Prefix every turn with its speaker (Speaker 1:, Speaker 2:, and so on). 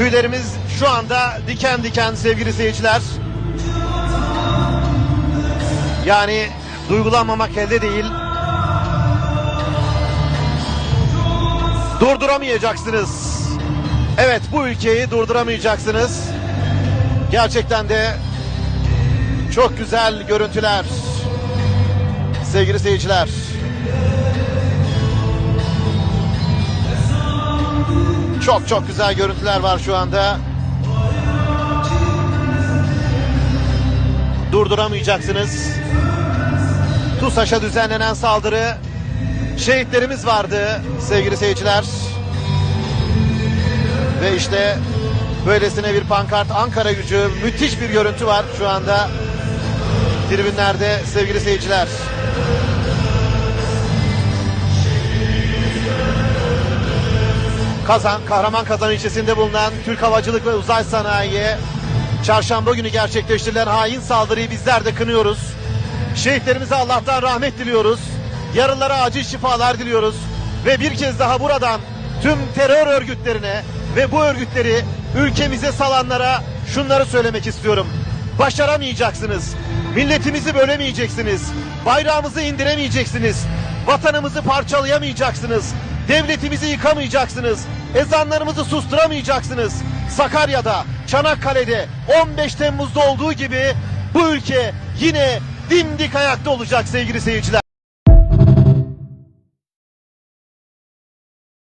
Speaker 1: Tüylerimiz şu anda diken diken sevgili seyirciler. Yani duygulanmamak elde değil. Durduramayacaksınız. Evet bu ülkeyi durduramayacaksınız. Gerçekten de çok güzel görüntüler. Sevgili seyirciler. Çok çok güzel görüntüler var şu anda. Durduramayacaksınız. TUSAŞ'a düzenlenen saldırı şehitlerimiz vardı sevgili seyirciler. Ve işte böylesine bir pankart Ankara gücü müthiş bir görüntü var şu anda tribünlerde sevgili seyirciler. Kazan, Kahraman Kazan ilçesinde bulunan Türk Havacılık ve Uzay Sanayi'ye çarşamba günü gerçekleştirilen hain saldırıyı bizler de kınıyoruz. Şehitlerimize Allah'tan rahmet diliyoruz. Yaralılara acil şifalar diliyoruz. Ve bir kez daha buradan tüm terör örgütlerine ve bu örgütleri ülkemize salanlara şunları söylemek istiyorum. Başaramayacaksınız. Milletimizi bölemeyeceksiniz. Bayrağımızı indiremeyeceksiniz. Vatanımızı parçalayamayacaksınız. Devletimizi yıkamayacaksınız. Ezanlarımızı susturamayacaksınız. Sakarya'da, Çanakkale'de 15 Temmuz'da olduğu gibi bu ülke yine dimdik ayakta olacak sevgili seyirciler.